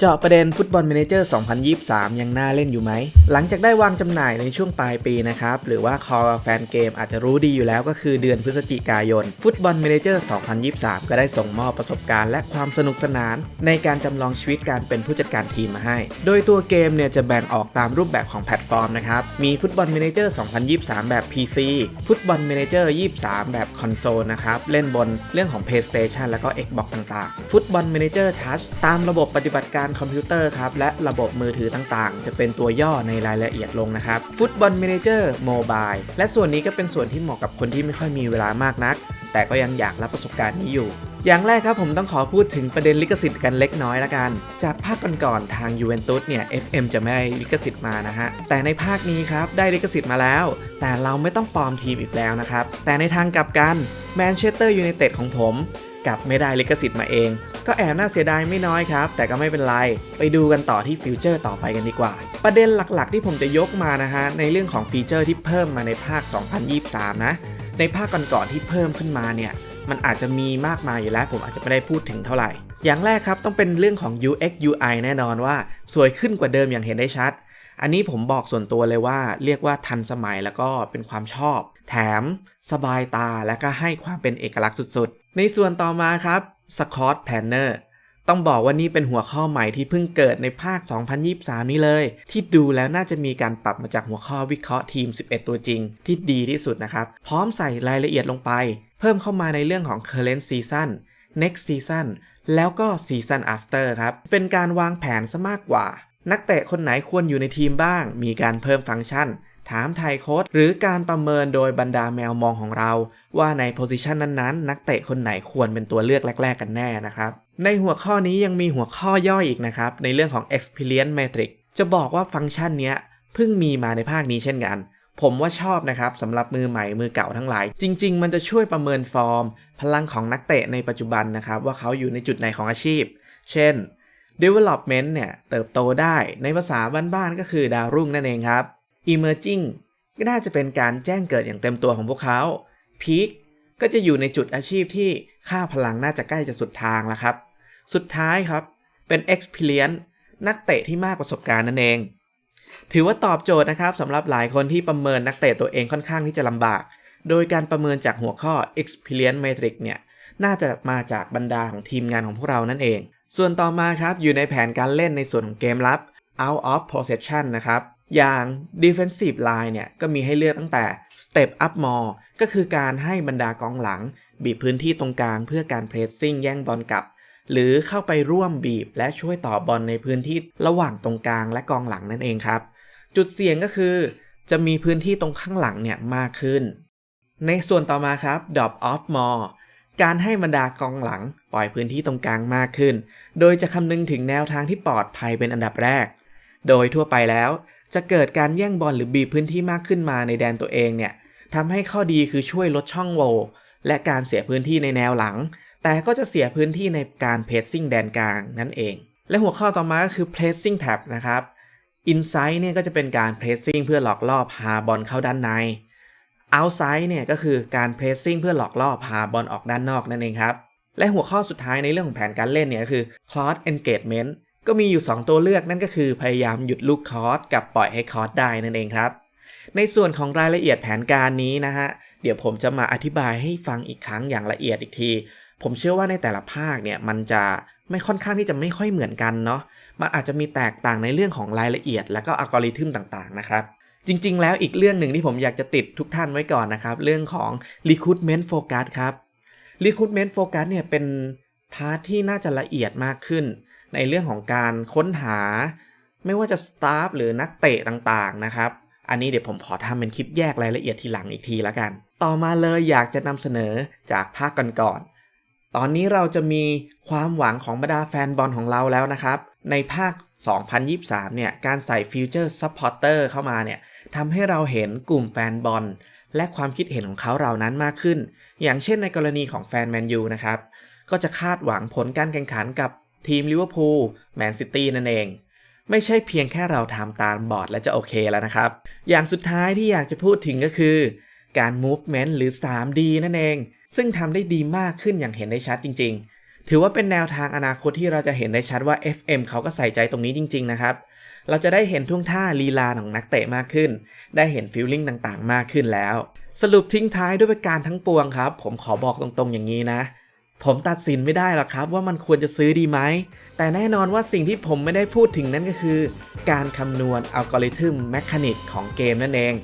เจาะประเด็นฟุตบอล m ม n เจอร์ 2023 ยังน่าเล่นอยู่ไหม หลังจากได้วางจำหน่ายในช่วงปลายปีนะครับ หรือว่าคอแฟนเกมอาจจะรู้ดีอยู่แล้วก็คือเดือนพฤศจิกายน ฟุตบอล m ม n เจอร์ 2023 ก็ได้ส่งมอบประสบการณ์และความสนุกสนาน ในการจำลองชีวิตการเป็นผู้จัดการทีมมาให้ โดยตัวเกมเนี่ยจะแบ่งออกตามรูปแบบของแพลตฟอร์มนะครับ มีฟุตบอล m ม n เจอร์ 2023 แบบ PC ฟุตบอล m ม n เจอร์ 23 แบบคอนโซลนะครับ เล่นบนเรื่องของ PlayStation แล้วก็ Xbox ต่างๆ ฟุตบอล m ม n เจอร์ Touch ตามระบบปฏิบัติการคอมพิวเตอร์ครับ และระบบมือถือต่างๆ จะเป็นตัวย่อในรายละเอียดลงนะครับฟุตบอล m ม n เจอร์ Mobile และส่วนนี้ก็เป็นส่วนที่เหมาะกับคนที่ไม่ค่อยมีเวลามากนัก แต่ก็ยังอยากรับประสบการณ์นี้อยู่อย่างแรกครับผมต้องขอพูดถึงประเด็นลิขสิทธิ์กันเล็กน้อยละกัน จากภาคก่อนๆทางยูเวนตุสเนี่ย FM จะไม่ได้ลิขสิทธิ์มานะฮะ แต่ในภาคนี้ครับได้ลิขสิทธิ์มาแล้ว แต่เราไม่ต้องปลอมทีมอีกแล้วนะครับ แต่ในทางกลับกันแมนเชสเตอร์ยูไนเต็ดของผมกลับไม่ได้ลิขสิทธิ์มาเอง ก็แอบน่าเสียดายไม่น้อยครับ แต่ก็ไม่เป็นไร ไปดูกันต่อที่ฟิวเจอร์ต่อไปกันดีกว่า ประเด็นหลักๆ ที่ผมจะยกมานะฮะ ในเรื่องของฟีเจอร์ที่เพิ่มมาในภาค 2023 นะ ในภาคก่อนๆที่เพิ่มขึ้นมาเนี่ย มันอาจจะมีมากมายอยู่แล้ว ผมอาจจะไม่ได้พูดถึงเท่าไหร่ อย่างแรกครับต้องเป็นเรื่องของ UX UI แน่นอนว่า สวยขึ้นกว่าเดิมอย่างเห็นได้ชัดอันนี้ผมบอกส่วนตัวเลยว่าเรียกว่าทันสมัยแล้วก็เป็นความชอบ แถมสบายตาและก็ให้ความเป็นเอกลักษณ์สุดๆ ในส่วนต่อมาครับ Scott Planner ต้องบอกว่านี่เป็นหัวข้อใหม่ที่เพิ่งเกิดในภาค 2023 นี้เลย ที่ดูแล้วน่าจะมีการปรับมาจากหัวข้อวิเคราะห์ทีม 11 ตัวจริง ที่ดีที่สุดนะครับ พร้อมใส่รายละเอียดลงไป เพิ่มเข้ามาในเรื่องของ current season next season แล้วก็ season after ครับ เป็นการวางแผนซะมากกว่า นักเตะคนไหนควรอยู่ในทีมบ้าง มีการเพิ่มฟังก์ชัน ถามไทยโค้ดหรือการประเมินโดยบรรดาแมวมองของเรา ว่าในโพสิชันนั้นๆ นักเตะคนไหนควรเป็นตัวเลือกแรก ๆ กันแน่นะครับ ในหัวข้อนี้ยังมีหัวข้อย่อยอีกนะครับ ในเรื่องของ experience metric จะบอกว่าฟังก์ชันเนี้ยเพิ่งมีมาในภาคนี้เช่นกัน ผมว่าชอบนะครับสำหรับมือใหม่มือเก่าทั้งหลาย จริง ๆ มันจะช่วยประเมินฟอร์ม พลังของนักเตะในปัจจุบันนะครับว่าเขาอยู่ในจุดไหนของอาชีพ เช่น development เนี่ยเติบโตได้ในภาษาบ้านๆก็คือดาวรุ่งนั่นเองครับ emerging ก็น่าจะเป็นการแจ้งเกิดอย่างเต็มตัวของพวกเขา peak ก็จะอยู่ในจุดอาชีพที่ค่าพลังน่าจะใกล้จะสุดทางแล้วครับ สุดท้ายครับเป็น experience นักเตะที่มากประสบการณ์นั่นเอง ถือว่าตอบโจทย์นะครับสำหรับหลายคนที่ประเมินนักเตะตัวเองค่อนข้างที่จะลำบาก โดยการประเมินจากหัวข้อ experience metric เนี่ยน่าจะมาจากบรรดาของทีมงานของพวกเรานั่นเอง ส่วนต่อมาครับอยู่ในแผนการเล่นในส่วนของเกมรับ out of possession นะครับ อย่าง defensive line เนี่ยก็มีให้เลือกตั้งแต่ step up more ก็คือการให้บรรดากองหลัง บีบพื้นที่ตรงกลางเพื่อการ pressing แย่งบอลกลับ หรือเข้าไปร่วมบีบและช่วยต่อบอลในพื้นที่ระหว่างตรงกลางและกองหลังนั่นเองครับ จุดเสี่ยงก็คือ จะมีพื้นที่ตรงข้างหลังเนี่ยมากขึ้น ในส่วนต่อมาครับ drop off more การให้บรรดากองหลังปล่อยพื้นที่ตรงกลางมากขึ้น โดยจะคำนึงถึงแนวทางที่ปลอดภัยเป็นอันดับแรก โดยทั่วไปแล้ว จะเกิดการแย่งบอลหรือบีพื้นที่มากขึ้นมาในแดนตัวเองเนี่ยทำให้ข้อดีคือช่วยลดช่องโหว่และการเสียพื้นที่ในแนวหลัง แต่ก็จะเสียพื้นที่ในการเพ s ซิ่งแดนกลางนั่นเอง และหัวข้อต่อมาก็คือ pressing tab นะครับ inside เนี่ยก็จะเป็นการ pressing เพื่อหลอกล่อพาบอลเข้าด้านใน outside เนี่ยก็คือการ pressing เพื่อหลอกล่อพาบอลออกด้านนอกนั่นเองครับ และหัวข้อสุดท้ายในเรื่องของแผนการเล่นเนี่ยคือ cross engagement ก็มีอยู่ 2 ตัวเลือกนั่นก็คือพยายามหยุดลูกคอร์สกับปล่อยให้คอร์สได้นั่นเองครับ ในส่วนของรายละเอียดแผนการนี้นะฮะ เดี๋ยวผมจะมาอธิบายให้ฟังอีกครั้งอย่างละเอียดอีกที ผมเชื่อว่าในแต่ละภาคเนี่ยมันจะไม่ค่อนข้างที่จะไม่ค่อยเหมือนกันเนาะ มันอาจจะมีแตกต่างในเรื่องของรายละเอียด และก็อัลกอริทึมต่างๆนะครับ จริง ๆ แล้วอีกเรื่องหนึ่งที่ผมอยากจะติดทุกท่านไว้ก่อนนะครับ เรื่องของ recruitment focus ครับ recruitment focus เนี่ยเป็นพาร์ทที่น่าจะละเอียดมากขึ้น ในเรื่องของการค้นหา ไม่ว่าจะสตาฟหรือนักเตะต่างๆนะครับ อันนี้เดี๋ยวผมขอทำเป็นคลิปแยกรายละเอียดทีหลังอีกทีละกัน ต่อมาเลยอยากจะนำเสนอจากภาคก่อนๆตอนนี้เราจะมีความหวังของบรรดาแฟนบอลของเราแล้วนะครับ ในภาค 2023 เนี่ยการใส่ฟิวเจอร์ซัพพอร์เตอร์เข้ามาเนี่ยทำให้เราเห็นกลุ่มแฟนบอลและความคิดเห็นของเขาเหล่านั้นมากขึ้น อย่างเช่นในกรณีของแฟนแมนยูนะครับ ก็จะคาดหวังผลการแข่งขันกับ ทีมลิเวอร์พูลแมนซิตี้นั่นเอง ไม่ใช่เพียงแค่เราทำตามบอร์ดและจะโอเคแล้วนะครับ อย่างสุดท้ายที่อยากจะพูดถึงก็คือ การ movement หรือ 3D นั่นเอง ซึ่งทำได้ดีมากขึ้นอย่างเห็นได้ชัดจริง ๆ ถือว่าเป็นแนวทางอนาคตที่เราจะเห็นได้ชัดว่า FM เขาก็ใส่ใจตรงนี้จริง ๆ นะครับเราจะได้เห็นท่วงท่าลีลาของนักเตะมากขึ้น ได้เห็นฟิลลิ่งต่างๆ มากขึ้นแล้ว สรุปทิ้งท้ายด้วยประการทั้งปวงครับ ผมขอบอกตรงๆอย่างนี้นะ ผมตัดสินไม่ได้หรอกครับว่ามันควรจะซื้อดีไหม แต่แน่นอนว่าสิ่งที่ผมไม่ได้พูดถึงนั่นก็คือ การคำนวณอัลกอริทึมแมคานิกของเกมนั่นเอง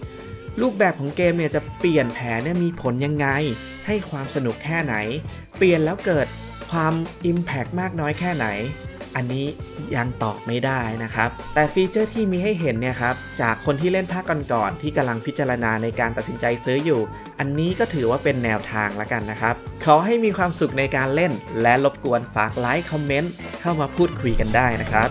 รูปแบบของเกมเนี่ยจะเปลี่ยนแผนเนี่ยมีผลยังไง ให้ความสนุกแค่ไหน เปลี่ยนแล้วเกิดความ Impact มากน้อยแค่ไหน อันนี้ยังตอบไม่ได้นะครับ แต่ฟีเจอร์ที่มีให้เห็นเนี่ยครับ จากคนที่เล่นภาคก่อนๆที่กำลังพิจารณาในการตัดสินใจซื้ออยู่ อันนี้ก็ถือว่าเป็นแนวทางละกันนะครับ ขอให้มีความสุขในการเล่น และรบกวนฝากไลค์คอมเมนต์เข้ามาพูดคุยกันได้นะครับ